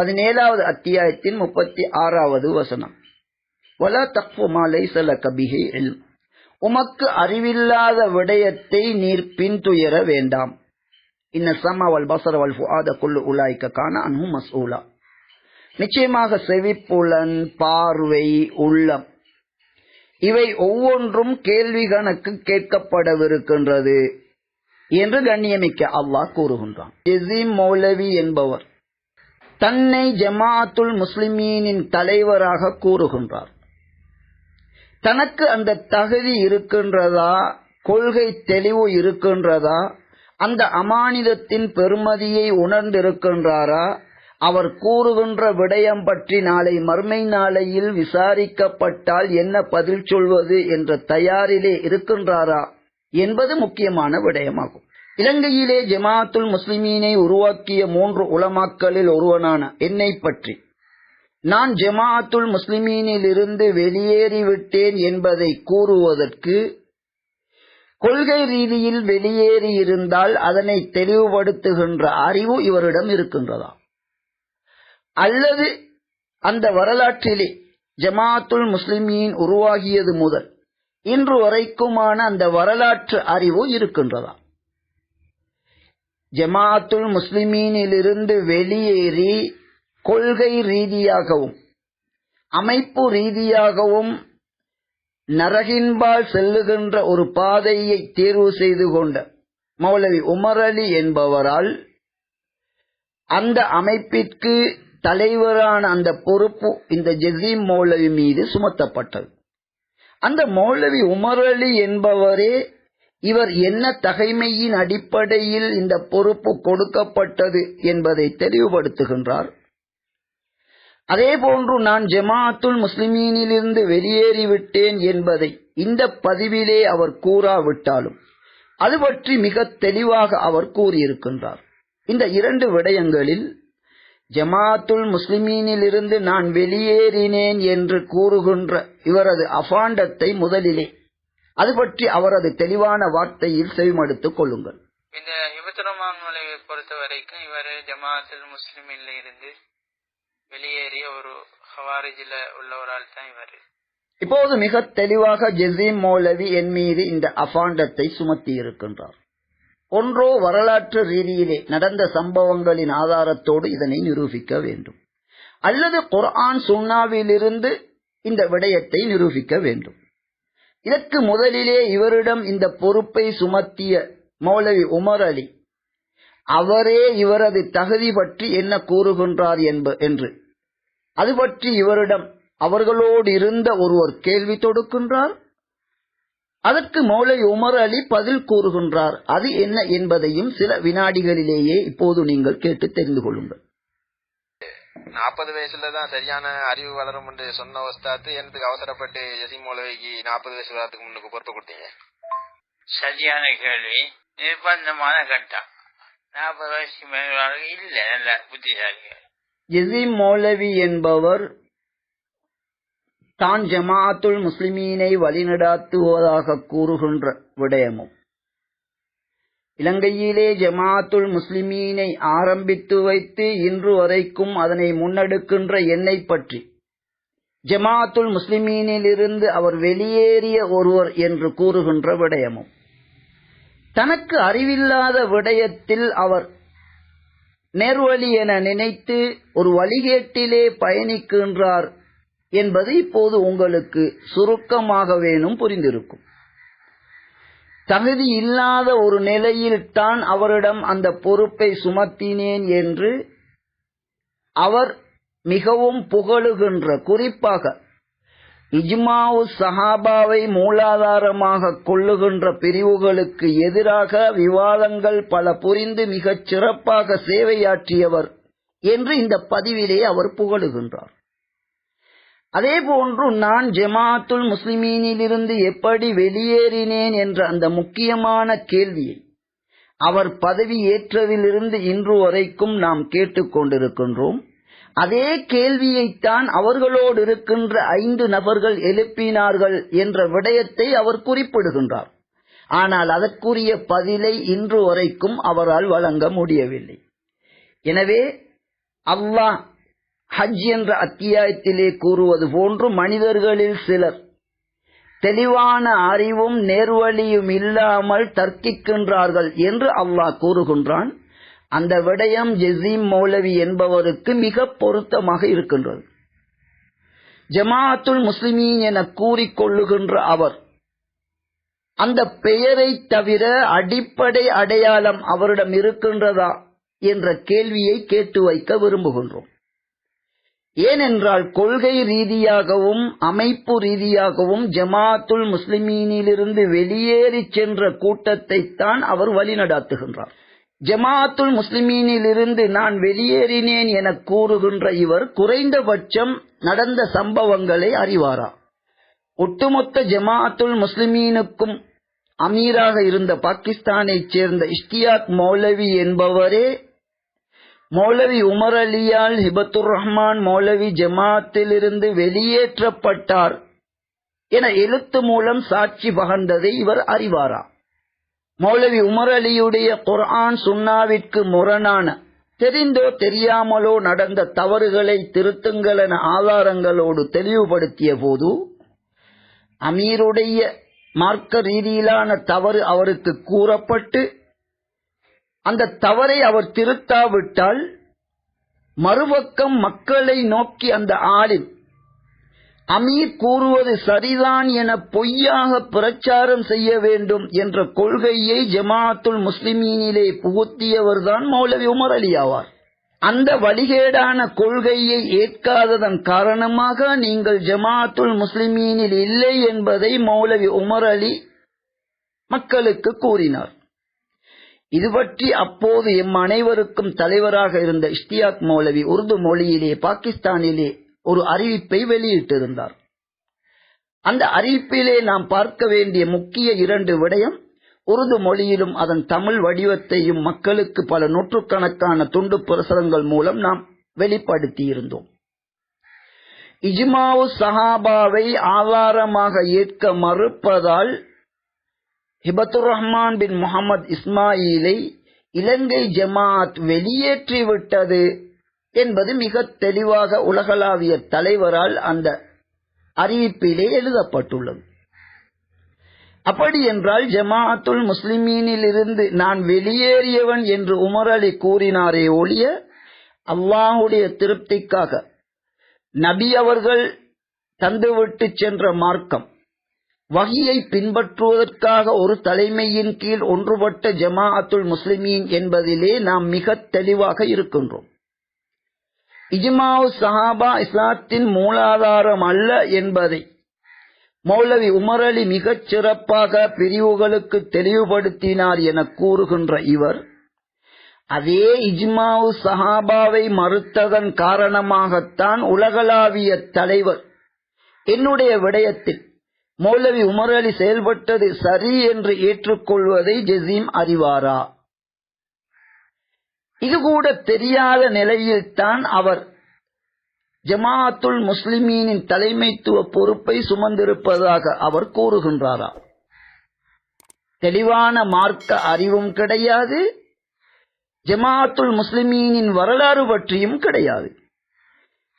பதினேழாவது அத்தியாயத்தின் முப்பத்தி ஆறாவது வசனம். வல தப்பு மாலை சல கபிகை பிஹி உமக்கு அறிவில்லாத விடயத்தை நீர் பின்துயர வேண்டாம். இன்ன சம பசரவல் ஃபுஆத குல்லு உலாய்க்க காண அனு மசூலா நிச்சயமாக செவிப்புலன் பார்வை உள்ளம். இவை ஒவ்வொன்றும் கேள்வி கணக்கு கேட்கப்படவிருக்கின்றது. என்று கண்ணியமிக்க அல்லாஹ் கூறுகின்றான். ஜெசீம் மௌலவி என்பவர் தன்னை ஜமாத்துல் முஸ்லிமீனின் தலைவராக கூறுகின்றார். தனக்கு அந்த தகுதி இருக்கின்றதா? கொள்கை தெளிவு இருக்கின்றதா? அந்த அமானிதத்தின் பெருமதியை உணர்ந்திருக்கின்றாரா? அவர் கூறுகின்ற விடயம் பற்றி நாளை மர்மை நாளையில் விசாரிக்கப்பட்டால் என்ன பதில் சொல்வது என்ற தயாரிலே இருக்கின்றாரா? என்பது முக்கியமான விடயமாகும். இலங்கையிலே ஜமாத்துல் முஸ்லிமீனை உருவாக்கிய மூன்று உலமாக்களில் ஒருவனான என்னை பற்றி. நான் ஜமாத்துல் முஸ்லிமீனிலிருந்து வெளியேறிவிட்டேன் என்பதை கூறுவதற்கு கொள்கை ரீதியில் வெளியேறி இருந்தால் அதனை தெளிவுபடுத்துகின்ற அறிவு இவரிடம் இருக்கின்றதா? அல்லது அந்த வரலாற்றிலே ஜமாத்துல் முஸ்லிமீன் உருவாகியது முதல் இன்று வரைக்குமான அந்த வரலாற்று அறிவு இருக்கின்றதா? ஜமாத்துல் முஸ்லிமீனிலிருந்து வெளியேறி கொள்கை ரீதியாகவும் அமைப்பு ரீதியாகவும் நரகின்பால் செல்லுகின்ற ஒரு பாதையை தேர்வு செய்து கொண்ட மௌலவி உமர் அலி என்பவரால் அந்த அமைப்பிற்கு தலைவரான அந்த பொறுப்பு இந்த ஜசீம் மௌலவி மீது சுமத்தப்பட்டது. அந்த மௌலவி உமர் அலி என்பவரே இவர் என்ன தகைமையின் அடிப்படையில் இந்த பொறுப்பு கொடுக்கப்பட்டது என்பதை தெளிவுபடுத்துகின்றார். அதே போன்று நான் ஜமாத்துல் முஸ்லிமீனிலிருந்து வெளியேறிவிட்டேன் என்பதை இந்த பதிவிலே அவர் கூறாவிட்டாலும் அது பற்றி மிக தெளிவாக அவர் கூறியிருக்கின்றார். இந்த இரண்டு விடயங்களில் ஜமாத்துல் முஸ்லிமீனிலிருந்து நான் வெளியேறினேன் என்று கூறுகின்ற இவரது அபாண்டத்தை முதலிலே அது பற்றி அவரது தெளிவான வார்த்தையில் செவிமடுத்துக் கொள்ளுங்கள். இந்த இபத்துரமான் மலையை பொறுத்த வரைக்கும் இவர் ஜமாஅத்துல் முஸ்லிமில் இருந்து வெளியேறிய ஒரு ஹவாரிஜில உள்ள ஒரு ஆள் தான் இவர். இப்போது மிக தெளிவாக ஜெசீம் மௌலவி என் மீது இந்த அபாண்டத்தை சுமத்தி இருக்கின்றார். ஒன்றோ வரலாற்று ரீதியிலே நடந்த சம்பவங்களின் ஆதாரத்தோடு இதனை நிரூபிக்க வேண்டும். அல்லது குர்ஆன் சுன்னாவிலிருந்து இந்த விடயத்தை நிரூபிக்க வேண்டும். இதற்கு முதலிலே இவரிடம் இந்த பொறுப்பை சுமத்திய மௌலவி உமர் அலி அவரே இவரது தகுதி பற்றி என்ன கூறுகின்றார் என்ப என்று. அது பற்றி இவரிடம் அவர்களோடு இருந்த ஒருவர் கேள்வி தொடுக்கின்றார். அதற்கு மௌலை உமர் அலி பதில் கூறுகின்றார். அது என்ன என்பதையும் சில வினாடிகளிலேயே இப்போது நீங்கள் கேட்டு தெரிந்து கொள்ளுங்கள். நாற்பது வயசுல தான் சரியான அறிவு வளரும் என்று சொன்ன ஒஸ்தாத்து எனக்கு அவசரப்பட்டு ஜசீம் மௌலவிக்கு நாற்பது வயசு வரதுக்கு முன்னுக்கு பொறுப்பு கொடுத்தீங்க. சரியான கேள்வி. நிர்பந்தமான கட்டம். நாற்பது வயசுக்கு மேல இல்ல நல்ல புத்திசாலிகள் ஜெசீம் மௌலவி என்பவர் தான் ஜமாஅத்துல் முஸ்லிமீனை வழிநடாத்துவதாக கூறுகின்ற விடயமும். இலங்கையிலே ஜமாஅத்துல் முஸ்லிமீனை ஆரம்பித்து வைத்து இன்று வரைக்கும் அதனை முன்னெடுக்கின்ற என்னை பற்றி. ஜமாத்துல் முஸ்லிமீனிலிருந்து அவர் வெளியேறிய ஒருவர் என்று கூறுகின்ற விடயமும். தனக்கு அறிவில்லாத விடயத்தில் அவர் நேர்வழி என நினைத்து ஒரு வழிகேட்டிலே பயணிக்கின்றார் என்பது இப்போது உங்களுக்கு சுருக்கமாக வேணும் புரிந்திருக்கும். தகுதி இல்லாத ஒரு நிலையில் தான் அவரிடம் அந்த பொறுப்பை சுமத்தினேன் என்று அவர் மிகவும் புகழுகின்ற குறிப்பாக இஜ்மாவு சஹாபாவை மூலாதாரமாக கொள்ளுகின்ற பிரிவுகளுக்கு எதிராக விவாதங்கள் பல புரிந்து மிகச் சிறப்பாக சேவையாற்றியவர் என்று இந்த பதிவிலே அவர் புகழுகின்றார். அதே போன்று நான் ஜமாத்துல் முஸ்லிமீனிலிருந்து எப்படி வெளியேறினேன் என்ற அந்த முக்கியமான கேள்வியை அவர் பதவி ஏற்றதிலிருந்து இன்று வரைக்கும் நாம் கேட்டுக்கொண்டிருக்கின்றோம் அதே கேள்வியைத்தான் அவர்களோடு இருக்கின்ற ஐந்து நபர்கள் எழுப்பினார்கள் என்ற விடயத்தை அவர் குறிப்பிடுகின்றார். ஆனால் அதற்குரிய பதிலை இன்று வரைக்கும் அவரால் வழங்க முடியவில்லை. எனவே அல்லாஹ் ஹஜ் என்ற அத்தியாயத்திலே கூறுவது போன்று மனிதர்களில் சிலர் தெளிவான அறிவும் நேர்வழியும் இல்லாமல் தர்க்கிக்கின்றார்கள் என்று அல்லாஹ் கூறுகின்றான். அந்த விடயம் ஜெசீம் மௌலவி என்பவருக்கு மிக பொருத்தமாக இருக்கின்றது. ஜமாஅத்துல் முஸ்லிமீன் என கூறிக்கொள்ளுகின்ற அவர் அந்த பெயரை தவிர அடிப்படை அடையாளம் அவரிடம் இருக்கின்றதா என்ற கேள்வியை கேட்டு வைக்க விரும்புகின்றோம். ஏனென்றால் கொள்கை ரீதியாகவும் அமைப்பு ரீதியாகவும் ஜமாத்துல் முஸ்லிமீனிலிருந்து வெளியேறி சென்ற கூட்டத்தை தான் அவர் வழிநடாத்துகின்றார். ஜமாத்துல் முஸ்லிமீனிலிருந்து நான் வெளியேறினேன் என கூறுகின்ற இவர் குறைந்தபட்சம் நடந்த சம்பவங்களை அறிவாரா? ஒட்டுமொத்த ஜமாத்துல் முஸ்லிமீனுக்கும் அமீராக இருந்த பாகிஸ்தானைச் சேர்ந்த இஷ்டியாக் மௌலவி என்பவரே மௌலவி உமர் அலியால் ஹிபத்துர் ரஹ்மான் மௌலவி ஜமாத்திலிருந்து வெளியேற்றப்பட்டார் என எழுத்து மூலம் சாட்சி பகர்ந்ததை இவர் அறிவாரா? மௌலவி உமர் அலியுடைய குர்ஆன் சுன்னாவிற்கு முரணான தெரிந்தோ தெரியாமலோ நடந்த தவறுகளை திருத்துங்கள் என ஆதாரங்களோடு தெளிவுபடுத்திய போது அமீருடைய மார்க்க ரீதியிலான தவறு அவருக்கு கூறப்பட்டு அந்த தவறை அவர் திருத்தாவிட்டால் மறுபக்கம் மக்களை நோக்கி அந்த ஆளில் அமீர் கூறுவது சரிதான் என பொய்யாக பிரச்சாரம் செய்ய வேண்டும் என்ற கொள்கையை ஜமாத்துல் முஸ்லிமீனிலே புகுத்தியவர்தான் மௌலவி உமர் அலி ஆவார். அந்த வழிகேடான கொள்கையை ஏற்காததன் காரணமாக நீங்கள் ஜமாத்துல் முஸ்லிமீனில் இல்லை என்பதை மௌலவி உமர் அலி மக்களுக்கு கூறினார். இது பற்றி அப்போது எம் அனைவருக்கும் தலைவராக இருந்த இஷ்டியாக் மௌலவி உருது மொழியிலே பாகிஸ்தானிலே ஒரு அறிவிப்பை வெளியிட்டிருந்தார். அந்த அறிவிப்பிலே நாம் பார்க்க வேண்டிய முக்கிய இரண்டு விடயம் உருது மொழியிலும் அதன் தமிழ் வடிவத்தையும் மக்களுக்கு பல நூற்றுக்கணக்கான துண்டு பிரசுரங்கள் மூலம் நாம் வெளிப்படுத்தியிருந்தோம். இஜ்மாவு சஹாபாவை ஆதாரமாக ஏற்க மறுப்பதால் ஹிபத்துர் ரஹ்மான் பின் முகமது இஸ்மாயிலை இலங்கை ஜமாத் வெளியேற்றிவிட்டது என்பது மிக தெளிவாக உலகளாவிய தலைவரால் அந்த அறிவிப்பிலே எழுதப்பட்டுள்ளது. அப்படி என்றால் ஜமாஅத்துல் முஸ்லிமீனில் இருந்து நான் வெளியேறியவன் என்று உமர் அலி கூறினாரே ஒழிய அல்லாஹுடைய திருப்திக்காக நபி அவர்கள் தந்துவிட்டு சென்ற மார்க்கம் வகியை பின்பற்றுவதற்காக ஒரு தலைமையின் கீழ் ஒன்றுபட்ட ஜமாஅத்துல் முஸ்லிமீன் என்பதிலே நாம் மிக தெளிவாக இருக்கின்றோம். இஜ்மாவு சஹாபா இஸ்லாத்தின் மூலாதாரம் அல்ல என்பதை மௌலவி உமர் அலி மிகச் சிறப்பாக பிரிவுகளுக்கு தெளிவுபடுத்தினார் என கூறுகின்ற இவர் அதே இஜ்மாவு சஹாபாவை மறுத்ததன் காரணமாகத்தான் உலகளாவிய தலைவர் என்னுடைய விடயத்தில் மௌலவி உமர் அலி செயல்பட்டது சரி என்று ஏற்றுக்கொள்வதை ஜசீம் அறிவாரா? இது கூட தெரியாத நிலையில்தான் அவர் ஜமாஅத்துல் முஸ்லிமீனின் தலைமைத்துவ பொறுப்பை சுமந்திருப்பதாக அவர் கூறுகின்றாரா? தெளிவான மார்க்க அறிவும் கிடையாது ஜமாஅத்துல் முஸ்லிமீனின் வரலாறு பற்றியும் கிடையாது.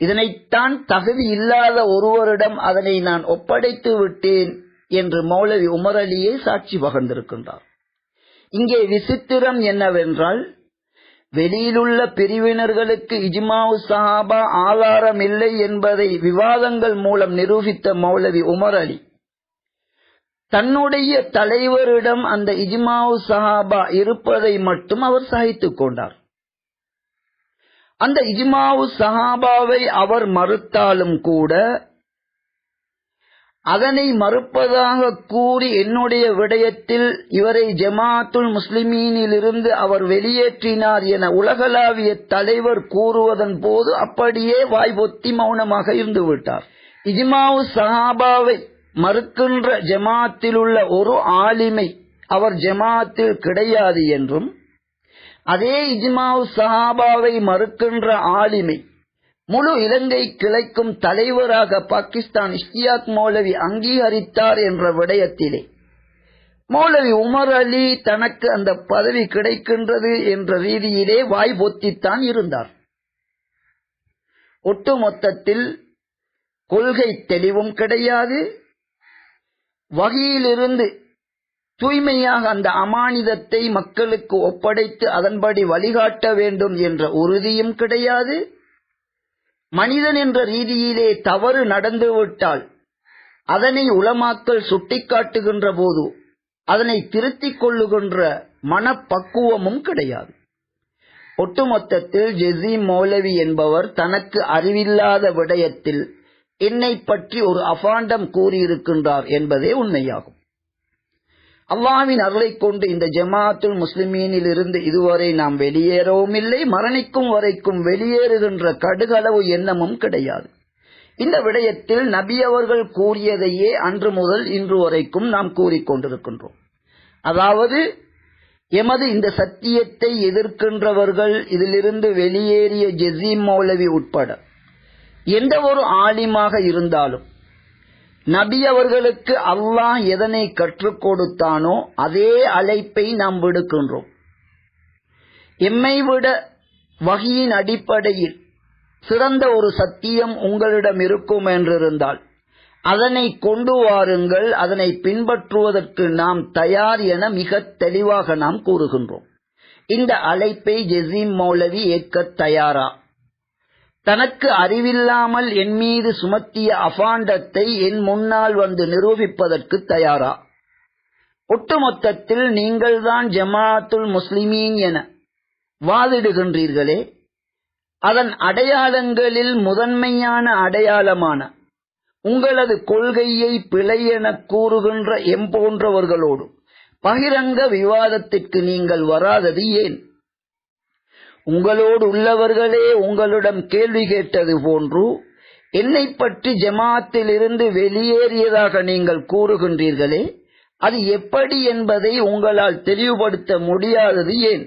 இதனைத்தான் தகுதி இல்லாத ஒருவரிடம் அதனை நான் ஒப்படைத்து விட்டேன் என்று மௌலவி உமர் அலியே சாட்சி பகர்ந்திருக்கின்றார். இங்கே விசித்திரம் என்னவென்றால் வெளியிலுள்ள பிரிவினர்களுக்கு இஜ்மாவு சஹாபா ஆதாரம் இல்லை என்பதை விவாதங்கள் மூலம் நிரூபித்த மௌலவி உமர் அலி தன்னுடைய தலைவரிடம் அந்த இஜ்மாவு சஹாபா இருப்பதை மட்டும் அவர் சகித்துக் கொண்டார். அந்த இஜ்மாவு சஹாபாவை அவர் மறுத்தாலும் கூட அதனை மறுப்பதாக கூறி என்னுடைய விடயத்தில் இவரை ஜமாத்துல் முஸ்லிமீனிலிருந்து அவர் வெளியேற்றினார் என உலகளாவிய தலைவர் கூறுவதன் போது அப்படியே வாய்பொத்தி மௌனமாக இருந்து விட்டார். இஜ்மாவு சஹாபாவை மறுக்கின்ற ஜமாத்தில் உள்ள ஒரு ஆலிமை அவர் ஜமாத்தில் கிடையாது என்றும் அதே இஜ்மாவு சஹாபாவை மறுக்கின்ற ஆலிமை முழு இலங்கை கிளைக்கும் தலைவராக பாகிஸ்தான் இஷ்டியாக் மௌலவி அங்கீகரித்தார் என்ற விடயத்திலே. மௌலவி உமர் அலி தனக்கு அந்த பதவி கிடைக்கின்றது என்ற ரீதியிலே வாய் பொத்தித்தான் இருந்தார். ஒட்டுமொத்தத்தில் கொள்கை தெளிவும் கிடையாது. வகையிலிருந்து தூய்மையாக அந்த அமானிதத்தை மக்களுக்கு ஒப்படைத்து அதன்படி வழிகாட்ட வேண்டும் என்ற உறுதியும் கிடையாது. மனிதன் என்ற ரீதியிலே தவறு நடந்துவிட்டால் அதனை உளமாக்கல் சுட்டிக்காட்டுகின்ற போது அதனை திருத்திக் கொள்ளுகின்ற மனப்பக்குவமும் கிடையாது. ஒட்டுமொத்தத்தில் ஜெசி மௌலவி என்பவர் தனக்கு அறிவில்லாத விடயத்தில் என்னை பற்றி ஒரு அபாண்டம் கூறியிருக்கின்றார் என்பதே உண்மையாகும். அல்லாவின் அருளை கொண்டு இந்த ஜமாத்துல் முஸ்லிமீனில் இருந்து இதுவரை நாம் வெளியேறவும் இல்லை மரணிக்கும் வரைக்கும் வெளியேறுகின்ற கடுகளவு எண்ணமும் கிடையாது. இந்த விடயத்தில் நபி அவர்கள் கூறியதையே அன்று முதல் இன்று வரைக்கும் நாம் கூறிக்கொண்டிருக்கின்றோம் அதாவது எமது இந்த சத்தியத்தை எதிர்க்கின்றவர்கள் இதிலிருந்து வெளியேறிய ஜெசீம் மௌலவி உட்பட எந்த ஒரு ஆலிமாக இருந்தாலும் நபி அவர்களுக்கு அல்லாஹ் எதனை கற்றுக் கொடுத்தானோ அதே அழைப்பை நாம் விடுக்கின்றோம். எம்மை விட வகையின் அடிப்படையில் சிறந்த ஒரு சத்தியம் உங்களிடம் இருக்கும் என்றிருந்தால் அதனை கொண்டு வாருங்கள் அதனை பின்பற்றுவதற்கு நாம் தயார் என மிக தெளிவாக நாம் கூறுகின்றோம். இந்த அழைப்பை ஜெசீம் மௌலவி ஏற்க தயாரா? தனக்கு அறிவில்லாமல் என் மீது சுமத்திய அபாண்டத்தை என் முன்னால் வந்து நிரூபிப்பதற்கு தயாரா? ஒட்டுமொத்தத்தில் நீங்கள்தான் ஜமாத்துல் முஸ்லிமீன் என வாதிடுகின்றீர்களே அதன் அடையாளங்களில் முதன்மையான அடையாளமான உங்களது கொள்கையை பிழை என கூறுகின்ற எம்போன்றவர்களோடு பகிரங்க விவாதத்திற்கு நீங்கள் வராதது ஏன்? உங்களோடு உள்ளவர்களே உங்களிடம் கேள்வி கேட்டது போன்று என்னை பற்றி ஜமாத்திலிருந்து வெளியேறியதாக நீங்கள் கூறுகின்றீர்களே அது எப்படி என்பதை உங்களால் தெளிவுபடுத்த முடியாதது ஏன்?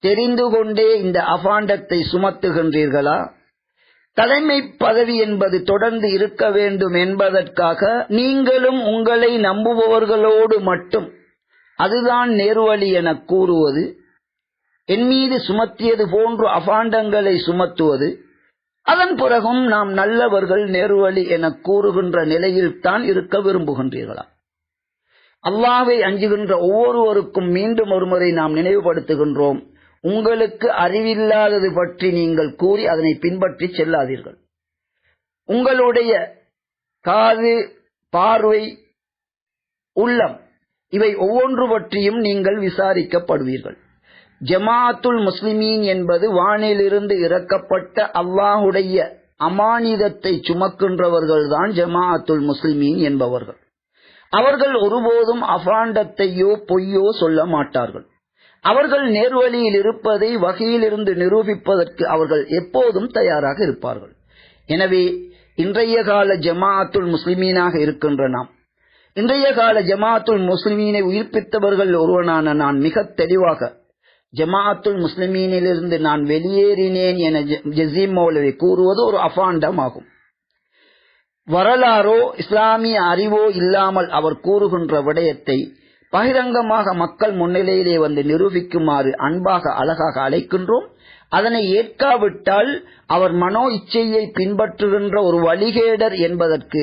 தெரிந்து கொண்டே இந்த அபாண்டத்தை சுமத்துகின்றீர்களா? தலைமை பதவி என்பது தொடர்ந்து இருக்க வேண்டும் என்பதற்காக நீங்களும் உங்களை நம்புபவர்களோடு மட்டும் அதுதான் நேர்வழி என கூறுவது. என் மீது சுமத்தியது போன்று அபாண்டங்களை சுமத்துவது அதன் பிறகும் நாம் நல்லவர்கள் நேர்வழி என கூறுகின்ற நிலையில்தான் இருக்க விரும்புகின்றீர்களா? அல்லாவை அஞ்சுகின்ற ஒவ்வொருவருக்கும் மீண்டும் ஒருமுறை நாம் நினைவுபடுத்துகின்றோம் உங்களுக்கு அறிவில்லாதது பற்றி நீங்கள் கூறி அதனை பின்பற்றி செல்லாதீர்கள். உங்களுடைய காது பார்வை உள்ளம் இவை ஒவ்வொன்று பற்றியும் நீங்கள் விசாரிக்கப்படுவீர்கள். ஜமாத்துல் முஸ்லிமீன் என்பது வானிலிருந்து இறக்கப்பட்ட அல்லாஹுடைய அமானிதத்தை சுமக்கின்றவர்கள்தான் ஜமாஅத்துல் முஸ்லிமீன் என்பவர்கள். அவர்கள் ஒருபோதும் அபாண்டத்தையோ பொய்யோ சொல்ல மாட்டார்கள். அவர்கள் நேர்வழியில் இருப்பதை வகையிலிருந்து நிரூபிப்பதற்கு அவர்கள் எப்போதும் தயாராக இருப்பார்கள். எனவே இன்றைய கால ஜமாஅத்துல் முஸ்லிமீனாக இருக்கின்ற நாம் இன்றைய கால ஜமாஅத்துல் முஸ்லிமீனை உயிர்ப்பித்தவர்கள் ஒருவனான நான் மிக தெளிவாக ஜமாஅத்துல் முஸ்லிமீனிலிருந்து நான் வெளியேறினேன் என ஜசீம் மௌலவி கூறுவது ஒரு அபாண்டமாகும் வரலாறோ இஸ்லாமிய அறிவோ இல்லாமல் அவர் கூறுகின்ற விடயத்தை பகிரங்கமாக மக்கள் முன்னிலையிலே வந்து நிரூபிக்குமாறு அன்பாக அழகாக அழைக்கின்றோம். அதனை ஏற்காவிட்டால் அவர் மனோ இச்சையை பின்பற்றுகின்ற ஒரு வழிகேடர் என்பதற்கு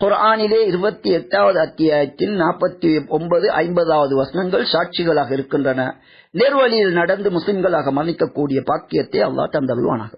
குரானிலே இருபத்தி எட்டாவது அத்தியாயத்தில் நாற்பத்தி ஒன்பது ஐம்பதாவது வசனங்கள் சாட்சிகளாக இருக்கின்றன. நேர்வழியில் நடந்து முஸ்லிம்களாக மன்னிக்கக்கூடிய பாக்கியத்தை அல்லாஹ் தந்தருவானாக